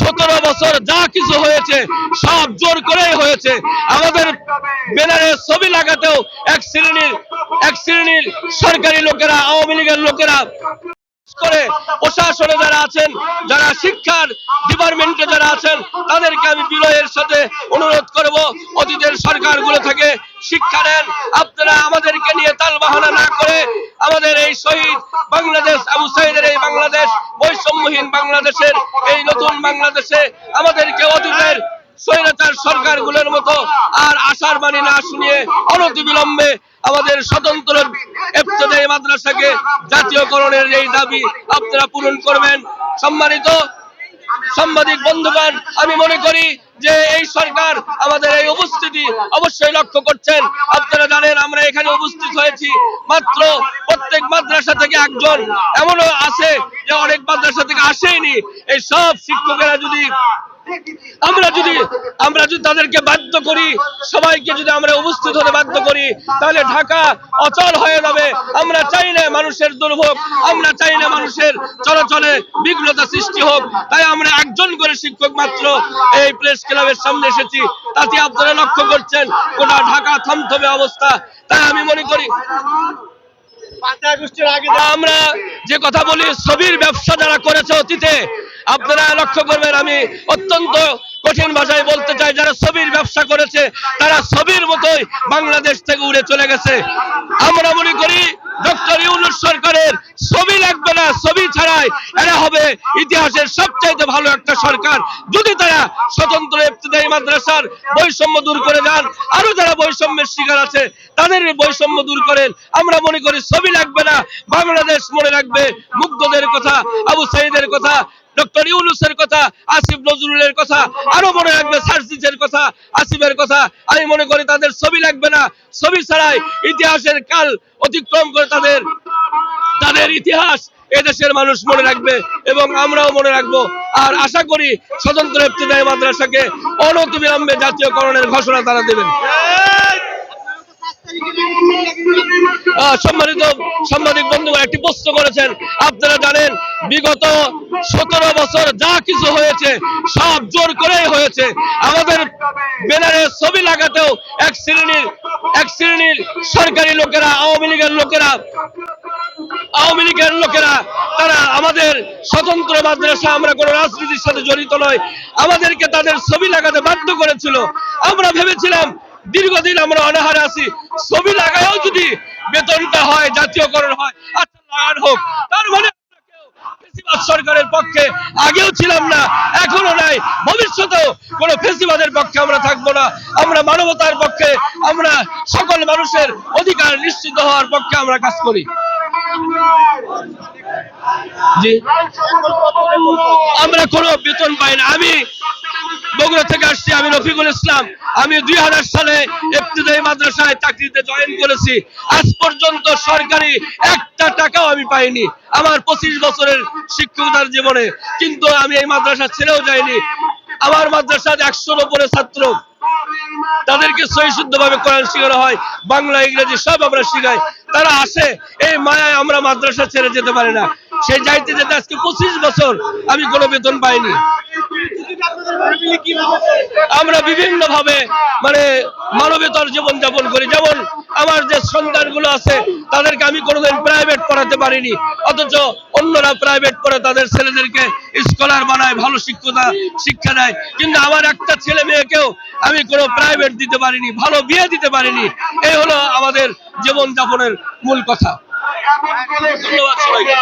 সতেরো বছর যা কিছু হয়েছে, সব জোর করেই হয়েছে। আমাদের ব্যানারে ছবি লাগাতেও এক শ্রেণির এক শ্রেণির সরকারি লোকেরা, আওয়ামী লীগের লোকেরা করে প্রশাসনে যারা আছেন, যারা শিক্ষার ডিপার্টমেন্টে যারা আছেন, তাদেরকে আমি বিনয়ের সাথে অনুরোধ করব, অতীতের সরকারগুলো থেকে শিক্ষা নেন। আপনারা আমাদেরকে নিয়ে করে আমাদের এই শহীদ বাংলাদেশ, আবু সাইদের এই বাংলাদেশ, বৈষম্যহীন বাংলাদেশের এই নতুন বাংলাদেশে আমাদেরকে অতীতের স্বৈরাচার সরকারগুলোর মতো আর আশার বাণী না শুনিয়ে অনতিবিলম্বে আমাদের স্বতন্ত্র মাদ্রাসাকে জাতীয়করণের এই দাবি আপনারা পূরণ করবেন। সম্মানিত সাংবাদিক বন্ধুগণ, আমি মনে করি যে এই সরকার আমাদের এই উপস্থিতি অবশ্যই লক্ষ্য করছেন। আপনারা জানেন আমরা এখানে উপস্থিত হয়েছি মাত্র প্রত্যেক মাদ্রাসা থেকে একজন। এমনও আছে যে অনেক মাদ্রাসা থেকে আসেইনি। এই সব শিক্ষকেরা যদি আমরা যদি আমরা যদি তাদেরকে বাধ্য করি সবাইকে যদি আমরা উপস্থিত হতে বাধ্য করি তাহলে ঢাকা অচল হয়ে যাবে। আমরা চাই না মানুষের দুর্ভোগ আমরা চাই না মানুষের চলাচলে বিঘ্নতা সৃষ্টি হোক। তাই আমরা একজন করে শিক্ষক মাত্র এই প্রেস ক্লাবের সামনে এসেছি। তাতে আপনারা লক্ষ্য করছেন গোটা ঢাকা থমথমে অবস্থা। তাই আমি মনে করি আমরা যে কথা বলি ছবির ব্যবসা যারা করেছে অতীতে আপনারা লক্ষ্য করবেন, আমি অত্যন্ত কঠিন ভাষায় বলতে চাই, যারা ছবির ব্যবসা করেছে, তারা ছবির মতোই বাংলাদেশ থেকে উড়ে চলে গেছে। আমরা মনে করি, ডক্টর ইউনুস সরকারের ছবি লাগবে না, ছবি ছাড়াই এরা হবে ইতিহাসের সবচাইতে ভালো একটা সরকার। যদি তারা স্বতন্ত্র ইবতদায়ী মাদ্রাসার বৈষম্য দূর করে যান, আরও যারা বৈষম্যের শিকার আছে, তাদের বৈষম্য দূর করেন। আমরা মনে করি, ছবি লাগবে না, বাংলাদেশ মনে রাখবে। মুগ্ধদের কথা, আবু সাইদের কথা ডক্টর ইউনুসের কথা, আসিফ নজরুলের কথা, আরও মনে রাখবে সার্জিসের কথা, আসিফের কথা। আমি মনে করি তাদের ছবি লাগবে না। ছবি ছাড়াই ইতিহাসের কাল অতিক্রম করে তাদের তাদের ইতিহাস এদেশের মানুষ মনে রাখবে এবং আমরাও মনে রাখব। আর আশা করি স্বতন্ত্র ইবতদায়ী মাদ্রাসাকে অনতিবিলম্বে জাতীয়করণের ঘোষণা তারা দেবেন। সম্মানিত সাংবাদিক বন্ধুগণ, একটি প্রশ্ন করেছেন। আপনারা জানেন, বিগত সতেরো বছর যা কিছু হয়েছে, সব জোর করেই হয়েছে। আমাদের ব্যানারে ছবি লাগাতেও এক শ্রেণির এক শ্রেণির সরকারি লোকেরা, আওয়ামী লীগের লোকেরা, আওয়ামী লীগের লোকেরা, তারা আমাদের স্বতন্ত্র মাদ্রাসা, আমরা কোনো রাজনীতির সাথে জড়িত নয় আমাদেরকে তাদের ছবি লাগাতে বাধ্য করেছিল। আমরা ভেবেছিলাম, দীর্ঘদিন আমরা অনাহারে আছি, ছবি লাগায়ও যদি হয়, জাতীয়করণ হয় আচ্ছা লাগান হোক। তার মানে সরকারের পক্ষে আগেও ছিলাম না এখনও নাই। ভবিষ্যতেও কোন ফেসিবাদের পক্ষে আমরা থাকব না। আমরা মানবতার পক্ষে, আমরা সকল মানুষের অধিকার নিশ্চিত হওয়ার পক্ষে আমরা কাজ করি। আমরা কোনো বেতন পাই না। আমি বগুড়া থেকে আসছি, আমি রফিকুল ইসলাম। আমি দুই হাজার সালে ইবতদায়ী মাদ্রাসায় চাকরিতে জয়েন করেছি। আজ পর্যন্ত সরকারি একটা টাকাও আমি পাইনি আমার পঁচিশ বছরের শিক্ষকতার জীবনে। কিন্তু আমি এই মাদ্রাসা ছেড়েও যাইনি। আমার মাদ্রাসায় একশোর উপরে ছাত্র। তাদেরকে সহিশুদ্ধ ভাবে কোরআন শেখানো হয়, বাংলা, ইংরেজি সব আমরা শিখাই। তারা আসে, এই মায়ায় আমরা মাদ্রাসা ছেড়ে যেতে পারি না। সেই যাইতে যেতে আজকে পঁচিশ বছর আমি কোনো বেতন পাইনি। আমরা বিভিন্ন ভাবে মানে মানবেতর জীবন যাপন করি। যেমন আমার যে সন্তানগুলো আছে, তাদেরকে আমি কোনোদিন প্রাইভেট পড়াতে পারিনি। অথচ অন্যরা প্রাইভেট পড়ে, তাদের ছেলেদেরকে স্কলার বানায়, ভালো শিক্ষতা, শিক্ষা দেয়। কিন্তু আমার একটা ছেলে মেয়েকেও আমি কোনো প্রাইভেট দিতে পারিনি, ভালো বিয়ে দিতে পারিনি। এই হলো আমাদের জীবন যাপনের মূল কথা। ধন্যবাদ সবাইকে।